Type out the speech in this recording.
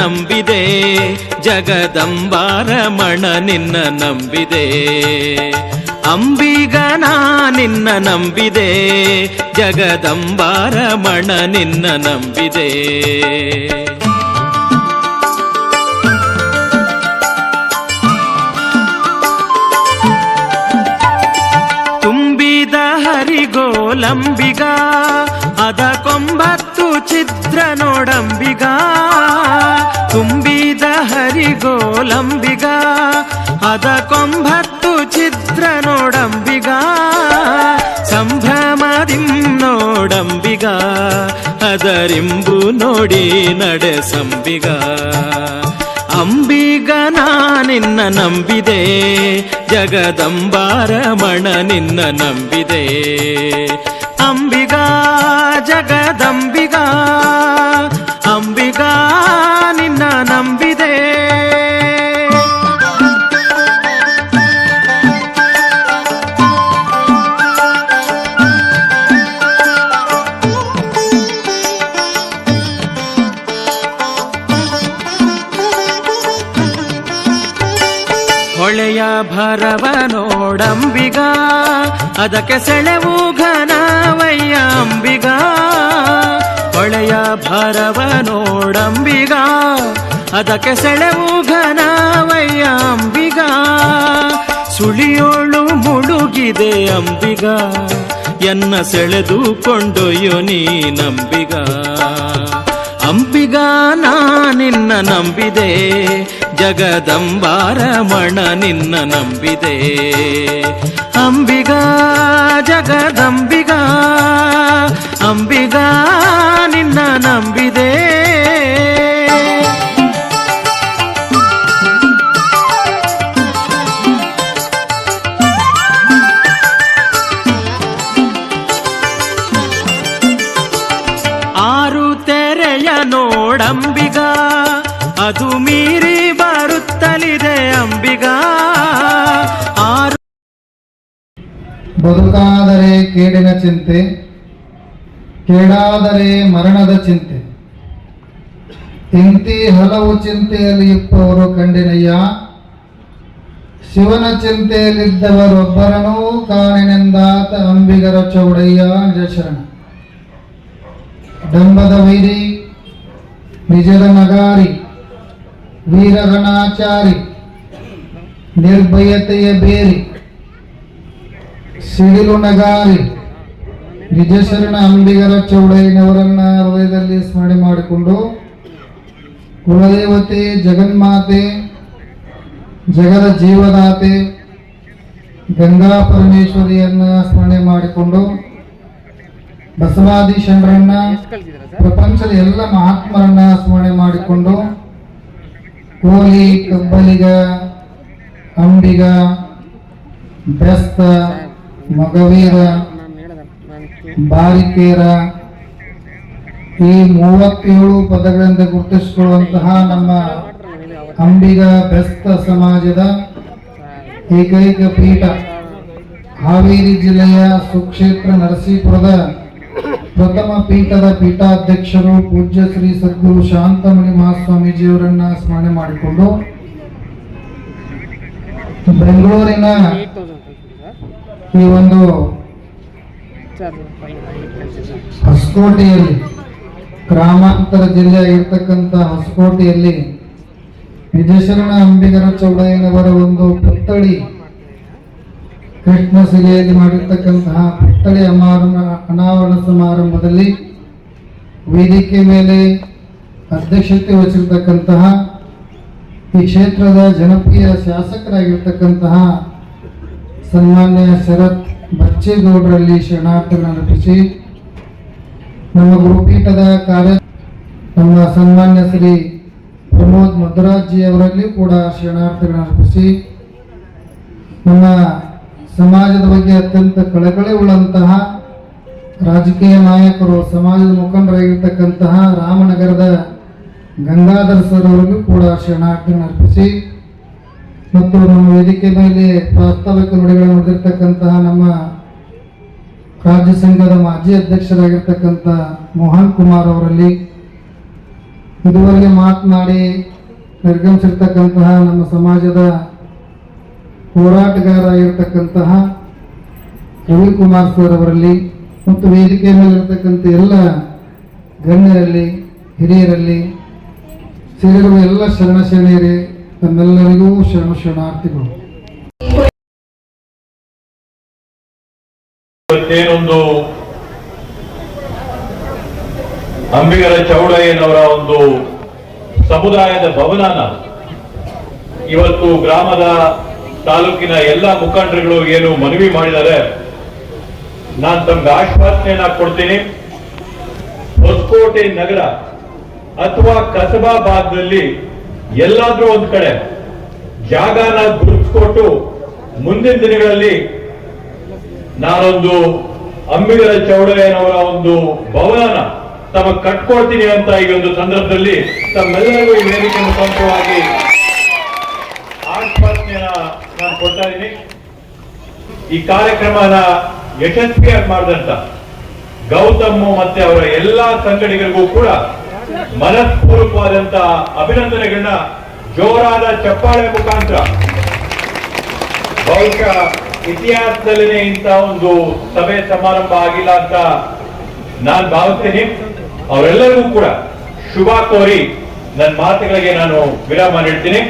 ನಂಬಿದೆ. ಜಗದಂಬಾರಮಣ ನಿನ್ನ ನಂಬಿದೆ. ಅಂಬಿಗನ ನಿನ್ನ ನಂಬಿದೆ. ಜಗದಂಬಾರಮಣ ನಿನ್ನ ನಂಬಿದೆ. ತುಂಬಿದ ಹರಿಗೋಲಂಬಿಗ, ಅದ ಕೊಂಬತ್ತು ಚಿತ್ರ ನೋಡಂಬಿಗ ಹರಿಗೋಲಂಬಿಗ ಅದ ಕೊಂಬತ್ತು ಚಿತ್ರ ನೋಡಂಬಿಗ ಸಂಭ್ರಮದಿಂ ನೋಡಂಬಿಗ ಅದರಿಂಬು ನೋಡಿ ನಡೆಸಂಬಿಗ ಅಂಬಿಗ ನಿನ್ನ ನಂಬಿದೆ, ಜಗದಂಬಾರಮಣ ನಿನ್ನ ನಂಬಿದೆ. ಭರವ ನೋಡಂಬಿಗ, ಅದಕ್ಕೆ ಸೆಳೆವು ಘನವಯ್ಯ ಅಂಬಿಗ. ಹೊಳೆಯ ಭರವ ನೋಡಂಬಿಗ, ಅದಕ್ಕೆ ಸೆಳೆವು ಘನವಯ್ಯ ಅಂಬಿಗ. ಸುಳಿಯೋಳು ಮುಳುಗಿದೆ ಅಂಬಿಗ, ಎನ್ನ ಸೆಳೆದುಕೊಂಡೊಯ್ಯೋ ನೀ ನಂಬಿಗ. ಅಂಬಿಗ ನಿನ್ನ ನಂಬಿದೆ ಜಗದಂಬಾರಮಣ ನಿನ್ನ ನಂಬಿದೆ. ಅಂಬಿಗ ಜಗದಂಬಿಗ ಅಂಬಿಗ ನಿನ್ನ ನಂಬಿದೆ. ಆರು ತೆರೆಯ ನೋಡಂಬಿಗ ಅದು ಮೀರಿ ಬರುತ್ತಲಿದೆ ಅಂಬಿಗ. ಬದುಕಾದರೆ ಕೇಡಿನ ಚಿಂತೆ, ಕೇಡಾದರೆ ಮರಣದ ಚಿಂತೆ. ಇಂತಿ ಹಲವು ಚಿಂತೆಯಲ್ಲಿ ಇಪ್ಪವರು ಕಂಡಿನಯ್ಯ. ಶಿವನ ಚಿಂತೆಯಲ್ಲಿದ್ದವರೊಬ್ಬರನೂ ಕಾಣಿನೆಂದಾತ ಅಂಬಿಗರ ಚೌಡಯ್ಯ ನಿಜಶರಣ. ಡಂಬದ ವೈರಿ, ನಿಜದ ನಗಾರಿ ವೀರಗಣಾಚಾರಿ ನಿರ್ಭಯತೆಯ ಬೇರಿ ಸಿಡಿಲು ನಗಾರಿ ನಿಜಶರಣ ಅಂಬಿಗರ ಚೌಡಯ್ಯನವರನ್ನ ಹೃದಯದಲ್ಲಿ ಸ್ಮರಣೆ ಮಾಡಿಕೊಂಡು ಕುಲದೇವತೆ ಜಗನ್ಮಾತೆ ಜಗದ ಜೀವದಾತೆ ಗಂಗಾ ಪರಮೇಶ್ವರಿಯನ್ನ ಸ್ಮರಣೆ ಮಾಡಿಕೊಂಡು ಬಸವಾದಿ ಶರಣರನ್ನ ಪ್ರಪಂಚದ ಎಲ್ಲ ಮಹಾತ್ಮರನ್ನ ಸ್ಮರಣೆ ಮಾಡಿಕೊಂಡು ಕೋಲಿ, ಕಬ್ಬಲಿಗ, ಅಂಬಿಗ, ಬೆಸ್ತ, ಮಗವೀರ, ಬಾರಿಕೇರ ಈ ಮೂವತ್ತೇಳು ಪದಗಳಿಂದ ಗುರುತಿಸಿಕೊಳ್ಳುವಂತಹ ನಮ್ಮ ಅಂಬಿಗ, ಬೆಸ್ತ ಸಮಾಜದ ಏಕೈಕ ಪೀಠ. ಹಾವೇರಿ ಜಿಲ್ಲೆಯ ಸುಕ್ಷೇತ್ರ ನರಸೀಪುರದ ಪ್ರಥಮ ಪೀಠದ ಪೀಠಾಧ್ಯಕ್ಷರು ಪೂಜ್ಯ ಶ್ರೀ ಸದ್ಗುರು ಶಾಂತಮಣಿ ಮಹಾಸ್ವಾಮೀಜಿಯವರನ್ನ ಸ್ಮರಣೆ ಮಾಡಿಕೊಂಡು ಬೆಂಗಳೂರಿನ ಈ ಒಂದು ಹೊಸಕೋಟೆಯಲ್ಲಿ, ಗ್ರಾಮಾಂತರ ಜಿಲ್ಲೆ ಇರತಕ್ಕಂತ ಹೊಸಕೋಟೆಯಲ್ಲಿ ನಿಜಶರಣ ಅಂಬಿಗರ ಚೌಡಯ್ಯನವರ ಒಂದು ಪುತ್ಥಳಿ ಕೃಷ್ಣ ಶಿಲೆಯಲ್ಲಿ ಮಾಡಿರ್ತಕ್ಕಂತಹ ಪುತ್ಥಳಿ ಅನಾವರಣ ಸಮಾರಂಭದಲ್ಲಿ ವೇದಿಕೆ ಮೇಲೆ ಅಧ್ಯಕ್ಷತೆ ವಹಿಸಿರ್ತಕ್ಕಂತಹ ಈ ಕ್ಷೇತ್ರದ ಜನಪ್ರಿಯ ಶಾಸಕರಾಗಿರ್ತಕ್ಕಂತಹ ಸನ್ಮಾನ್ಯ ಶರತ್ ಬಚ್ಚೇಗೌಡರಲ್ಲಿ ಶರಣಾರ್ಥನ ಅರ್ಪಿಸಿ ನಮ್ಮ ಗುರುಪೀಠದ ಕಾರ್ಯ ನಮ್ಮ ಸನ್ಮಾನ್ಯ ಶ್ರೀ ಪ್ರಮೋದ್ ಮಧುರಾಜ್ಜಿ ಅವರಲ್ಲಿ ಕೂಡ ಶರಣಾರ್ಥಿಗಳನ್ನು ಅರ್ಪಿಸಿ ನಮ್ಮ ಸಮಾಜದ ಬಗ್ಗೆ ಅತ್ಯಂತ ಕಳಕಳಿ ಉಳ್ಳಂತಹ ರಾಜಕೀಯ ನಾಯಕರು, ಸಮಾಜದ ಮುಖಂಡರಾಗಿರ್ತಕ್ಕಂತಹ ರಾಮನಗರದ ಗಂಗಾಧರ್ ಸರ್ ಅವರಿಗೂ ಕೂಡ ಶರಣಾರ್ಥಿಗಳನ್ನು ಅರ್ಪಿಸಿ ಮತ್ತು ನಮ್ಮ ವೇದಿಕೆ ಮೇಲೆ ಪ್ರಾಸ್ತಾವಿಕ ನುಡಿಗಳನ್ನು ನುಡಿದಿರ್ತಕ್ಕಂತಹ ನಮ್ಮ ರಾಜ್ಯ ಸಂಘದ ಮಾಜಿ ಅಧ್ಯಕ್ಷರಾಗಿರ್ತಕ್ಕಂಥ ಮೋಹನ್ ಕುಮಾರ್ ಅವರಲ್ಲಿ ಇದುವರೆಗೆ ಮಾತನಾಡಿ ನಿರ್ಗಮಿಸಿರ್ತಕ್ಕಂತಹ ನಮ್ಮ ಸಮಾಜದ ಹೋರಾಟಗಾರರಾಗಿರ್ತಕ್ಕಂತಹ ರವಿಕುಮಾರ್ ಸರ್ ಅವರಲ್ಲಿ ಮತ್ತು ವೇದಿಕೆ ಮೇಲಿರ್ತಕ್ಕಂಥ ಎಲ್ಲ ಗಣ್ಯರಲ್ಲಿ, ಹಿರಿಯರಲ್ಲಿ ಸೇರಿರುವ ಎಲ್ಲ ಶರಣ ಶರಣೆಯರೇ, ತಮ್ಮೆಲ್ಲರಿಗೂ ಶರಣ ಶರಣಾರ್ಥಿಗಳು. ಇವತ್ತೇನೊಂದು ಅಂಬಿಗರ ಚೌಡಯ್ಯನವರ ಒಂದು ಸಮುದಾಯದ ಭವನನ ಇವತ್ತು ಗ್ರಾಮದ ತಾಲೂಕಿನ ಎಲ್ಲ ಮುಖಂಡರುಗಳು ಏನು ಮನವಿ ಮಾಡಿದ್ದಾರೆ, ನಾನು ತಮ್ಗೆ ಆಶ್ವಾಸನೆಯನ್ನ ಕೊಡ್ತೀನಿ. ಹೊಸಕೋಟೆ ನಗರ ಅಥವಾ ಕಸಬಾ ಭಾಗದಲ್ಲಿ ಎಲ್ಲಾದ್ರೂ ಒಂದ್ ಕಡೆ ಜಾಗನ ಗುರುತಿಸ್ಕೊಟ್ಟು ಮುಂದಿನ ದಿನಗಳಲ್ಲಿ ನಾನೊಂದು ಅಂಬಿಗರ ಚೌಡಯ್ಯನವರ ಒಂದು ಭವನನ ತಮಗೆ ಕಟ್ಕೊಡ್ತೀನಿ ಅಂತ ಈ ಒಂದು ಸಂದರ್ಭದಲ್ಲಿ ತಮ್ಮೆಲ್ಲರಿಗೂ ಈ ವೇದಿಕೆ ಮುಖಾಂತರವಾಗಿ ನಾನು ಕೊಡ್ತಾ ಇದ್ದೀನಿ. ಈ ಕಾರ್ಯಕ್ರಮನ ಯಶಸ್ವಿಯಾಗಿ ಮಾಡಿದಂತ ಗೌತಮ್ ಮತ್ತೆ ಅವರ ಎಲ್ಲಾ ಸಂಗಡಿಗರಿಗೂ ಕೂಡ ಮನಸ್ಪೂರ್ವಕವಾದಂತ ಅಭಿನಂದನೆಗಳನ್ನ ಜೋರಾದ ಚಪ್ಪಾಳೆ ಮುಖಾಂತರ. ಬಹುಶಃ ಇತಿಹಾಸದಲ್ಲಿನೇ ಇಂಥ ಒಂದು ಸಭೆ ಸಮಾರಂಭ ಆಗಿಲ್ಲ ಅಂತ ನಾನು ಭಾವಿಸ್ತೇನೆ. ಅವರೆಲ್ಲರಿಗೂ ಕೂಡ ಶುಭ ಕೋರಿ ನನ್ನ ಮಾತುಗಳಿಗೆ ನಾನು ವಿರಾಮ ನೀಡ್ತೀನಿ.